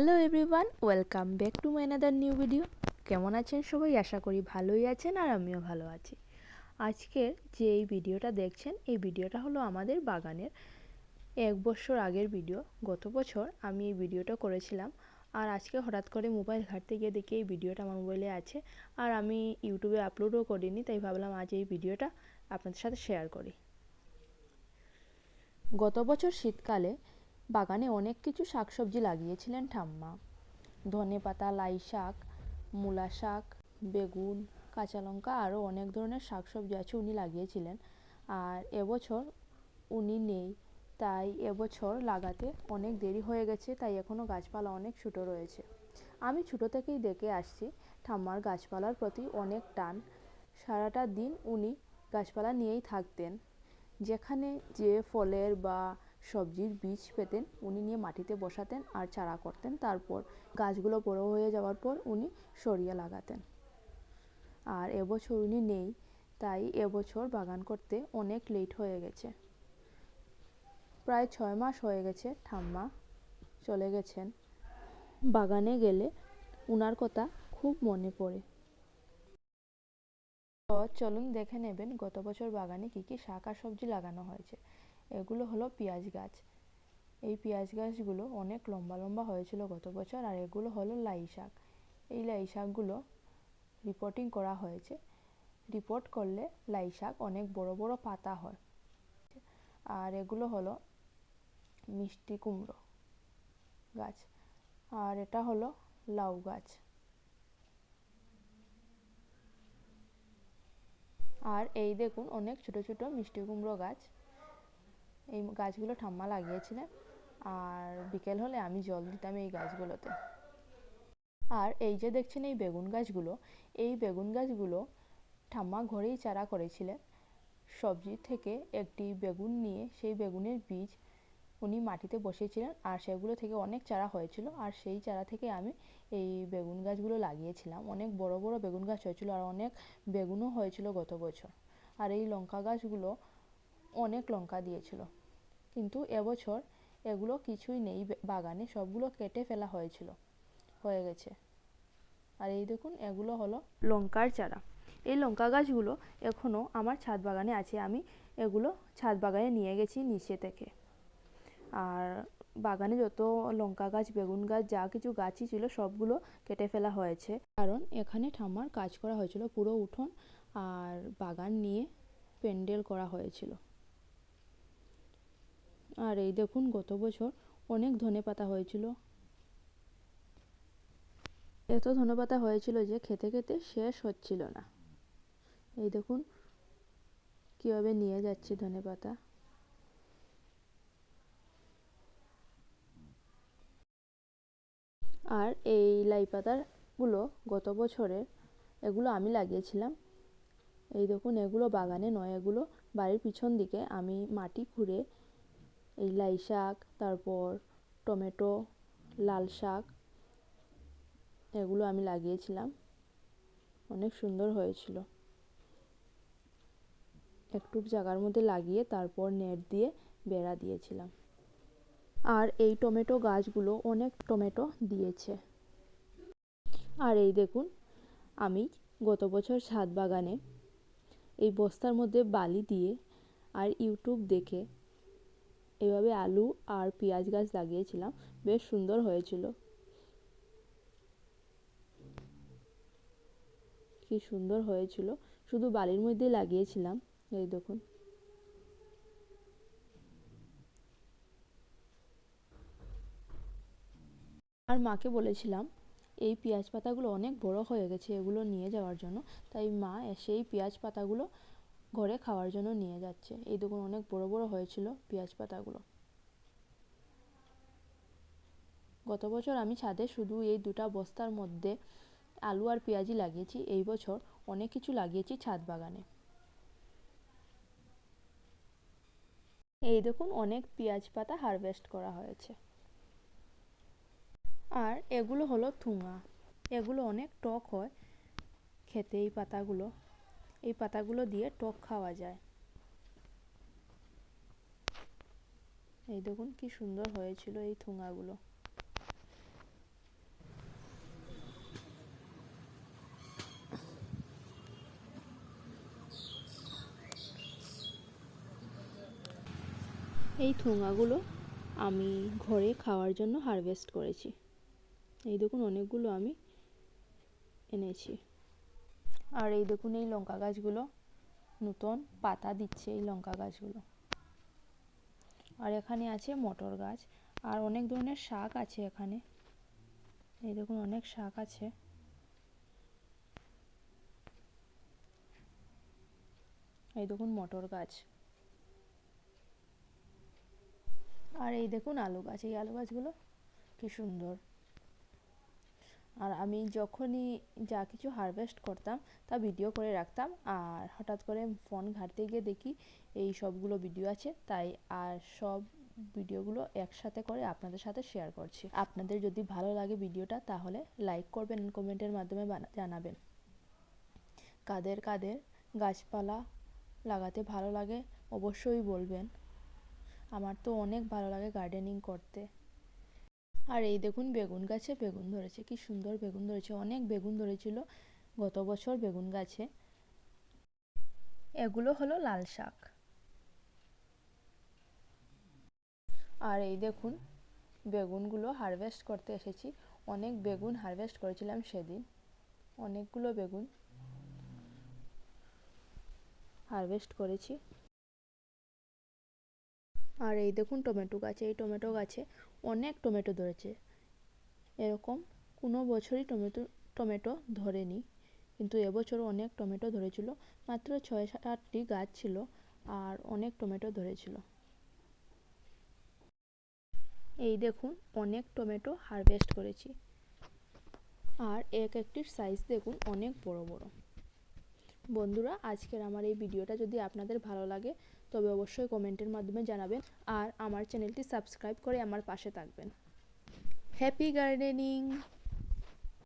Hello everyone welcome back to my another new video কেমন আছেন সবাই? আশা করি ভালোই আছেন আর আমিও ভালো আছি। আজকের যে এই ভিডিওটা দেখছেন, এই ভিডিওটা হলো আমাদের বাগানের এক বছর আগের ভিডিও। গত বছর আমি এই ভিডিওটা করেছিলাম আর আজকে হঠাৎ করে মোবাইল ঘাটতে গিয়ে দেখি এই ভিডিওটা আমার মোবাইলে আছে আর আমি ইউটিউবে আপলোডও করিনি, তাই ভাবলাম আজ এই ভিডিওটা আপনাদের সাথে শেয়ার করি। গত বছর শীতকালে বাগানে অনেক কিছু শাকসবজি লাগিয়েছিলেন ঠাম্মা। ধনে পাতা, লাই শাক, মূলা শাক, বেগুন, কাঁচা লঙ্কা, আরও অনেক ধরনের শাকসবজি আছে উনি লাগিয়েছিলেন। আর এবছর উনি নেই, তাই এবছর লাগাতে অনেক দেরি হয়ে গেছে, তাই এখনও গাছপালা অনেক ছোটো রয়েছে। আমি ছোটো থেকেই দেখে আসছি ঠাম্মার গাছপালার প্রতি অনেক টান। সারাটা দিন উনি গাছপালা নিয়েই থাকতেন। যেখানে যে ফলের বা সবজির বীজ পেতেন, উনি নিয়ে মাটিতে বসাতেন আর চারা করতেন। তারপর গাছগুলো বড়ো হয়ে যাওয়ার পর উনি সরিয়ে লাগাতেন। আর এবছর উনি নেই, তাই এবছর বাগান করতে অনেক লেট হয়ে গেছে। প্রায় ছয় মাস হয়ে গেছে, ঠাম্মা চলে গেছেন। বাগানে গেলে উনার কথা খুব মনে পড়ে। তো চলুন দেখে নেবেন গত বছর বাগানে কী কী শাক আর সবজি লাগানো হয়েছে। এগুলো হলো পেঁয়াজ গাছ। এই পেঁয়াজ গাছগুলো অনেক লম্বা লম্বা হয়েছিল গত বছর আর এগুলো হলো লাই শাক। এই লাই শাকগুলো রিপোর্টিং করা হয়েছে। রিপোর্ট করলে লাই শাক অনেক বড় বড় পাতা হয়। আর এগুলো হলো মিষ্টি কুমড়ো গাছ। আর এটা হলো লাউ গাছ। আর এই দেখুন অনেক ছোট ছোট মিষ্টি কুমড়ো গাছ। এই গাছগুলো ঠাম্মা লাগিয়েছিলেন। আর বিকেল হলে আমি জল দিতাম এই গাছগুলোতে। আর এই যে দেখছেন এই বেগুন গাছগুলো, এই বেগুন গাছগুলো ঠাম্মা ঘরেই চারা করেছিলেন। সবজি থেকে একটি বেগুন নিয়ে সেই বেগুনের বীজ উনি মাটিতে বসিয়েছিলেন আর সেগুলো থেকে অনেক চারা হয়েছিল আর সেই চারা থেকে আমি এই বেগুন গাছগুলো লাগিয়েছিলাম। অনেক বড় বড় বেগুন গাছ হয়েছিল আর অনেক বেগুনও হয়েছিল গত বছর। আর এই লঙ্কা গাছগুলো অনেক লঙ্কা দিয়েছিল। কিন্তু এবছর এগুলো কিছুই নেই। বাগানে সবগুলো কেটে ফেলা হয়েছিল। হয়ে গেছে। আর এই দেখুন, এগুলো হলো লঙ্কার চারা। এই লঙ্কা গাছগুলো এখনও আমার ছাদ বাগানে আছে। আমি এগুলো ছাদ বাগানে নিয়ে গেছি নিচে থেকে। আর বাগানে যত লঙ্কা গাছ, বেগুন গাছ, যা কিছু গাছই ছিল, সবগুলো কেটে ফেলা হয়েছে। কারণ এখানে ঠাম্মার কাজ করা হয়েছিল পুরো উঠোন। আর বাগান নিয়ে প্যান্ডেল করা হয়েছিল। আর এই দেখুন গত বছর অনেক ধনে পাতা হয়েছিল। এত ধনে পাতা হয়েছিল যে খেতে খেতে শেষ হচ্ছিল না। এই দেখুন কীভাবে নিয়ে যাচ্ছে ধনে পাতা। আর এই লাই পাতাগুলো গত বছরের এগুলো আমি লাগিয়েছিলাম। এই দেখুন এগুলো বাগানে নয়, এগুলো বাড়ির পিছন দিকে আমি মাটি খুঁড়ে এই লাই শাক, তারপর টমেটো, লাল শাক, এগুলো আমি লাগিয়েছিলাম। অনেক সুন্দর হয়েছিল। একটু জায়গার মধ্যে লাগিয়ে তারপর নেট দিয়ে বেড়া দিয়েছিলাম। আর এই টমেটো গাছগুলো অনেক টমেটো দিয়েছে। আর এই দেখুন, আমি গত বছর ছাদ বাগানে এই বস্তার মধ্যে বালি দিয়ে আর ইউটিউব দেখে এভাবে আলু আর পেঁয়াজ গাছ লাগিয়েছিলাম, বেশ সুন্দর হয়েছিল। কি সুন্দর হয়েছিল। শুধু বালির মধ্যে লাগিয়েছিলাম, এই দেখুন। আর মাকে বলেছিলাম, এই পেঁয়াজ পাতাগুলো অনেক বড় হয়ে গেছে, এগুলো নিয়ে যাওয়ার জন্য। তাই মা সেই পেঁয়াজ পাতাগুলো ঘরে খাওয়ার জন্য নিয়ে যাচ্ছে। এই দেখুন অনেক বড় বড় হয়েছিল পেঁয়াজ পাতাগুলো। গত বছর আমি ছাদে শুধু এই দুটা বস্তার মধ্যে আলু আর পেঁয়াজি লাগিয়েছি। এই বছর অনেক কিছু লাগিয়েছি ছাদ বাগানে। এই দেখুন, অনেক পেঁয়াজ পাতা হারভেস্ট করা হয়েছে। আর এগুলো হলো থুঙা। এগুলো অনেক টক হয় খেতে এই পাতাগুলো। এই পাতাগুলো দিয়ে টক খাওয়া যায়। এই দেখুন কি সুন্দর হয়েছিল এই থোঙাগুলো এই থুঙাগুলো আমি ঘরে খাওয়ার জন্য হারভেস্ট করেছি। এই দেখুন অনেকগুলো আমি এনেছি। আর এই দেখুন এই লঙ্কা গাছগুলো নতুন পাতা দিচ্ছে এই লঙ্কা গাছগুলো। আর এখানে আছে মটর গাছ, আর অনেক ধরনের শাক আছে এখানে। এই দেখুন অনেক শাক আছে। এই দেখুন মটর গাছ। আর এই দেখুন আলু গাছ, এই আলু গাছগুলো কি সুন্দর। আর আমি যখনই যা কিছু হারভেস্ট করতাম, তা ভিডিও করে রাখতাম। আর হঠাৎ করে ফোন ঘাঁটতে গিয়ে দেখি এই সবগুলো ভিডিও আছে, তাই আর সব ভিডিওগুলো একসাথে করে আপনাদের সাথে শেয়ার করছি। আপনাদের যদি ভালো লাগে ভিডিওটা তাহলে লাইক করবেন কমেন্টের মাধ্যমে জানাবেন। কাদের কাদের গাছপালা লাগাতে ভালো লাগে, অবশ্যই বলবেন। আমার তো অনেক ভালো লাগে গার্ডেনিং করতে। আর এই দেখুন বেগুন গাছে বেগুন ধরেছে, কি সুন্দর বেগুন ধরেছে, অনেক বেগুন ধরেছিল, গত বছর বেগুন গাছে। এগুলো হলো লাল শাক। আর এই দেখুন, বেগুনগুলো হারভেস্ট করতে এসেছি, অনেক বেগুন হারভেস্ট করেছিলাম সেদিন, অনেকগুলো বেগুন হারভেস্ট করেছি। আর এই দেখুন টমেটো গাছে, এই টমেটো গাছে অনেক টমেটো ধরেছে। এরকম কোনো বছরই টমেটো টমেটো ধরেনি। কিন্তু এবছর অনেক টমেটো ধরেছিল। মাত্র ছয় সাত আটটি গাছ ছিল আর অনেক টমেটো ধরেছিল। এই দেখুন অনেক টমেটো হারভেস্ট করেছি। আর এক একটির সাইজ দেখুন অনেক বড় বড়। বন্ধুরা, আজকের আমার এই ভিডিওটা যদি আপনাদের ভালো লাগে তবে অবশ্যই কমেন্টের মাধ্যমে জানাবেন আর আমার চ্যানেলটি সাবস্ক্রাইব করে আমার পাশে থাকবেন। Happy gardening!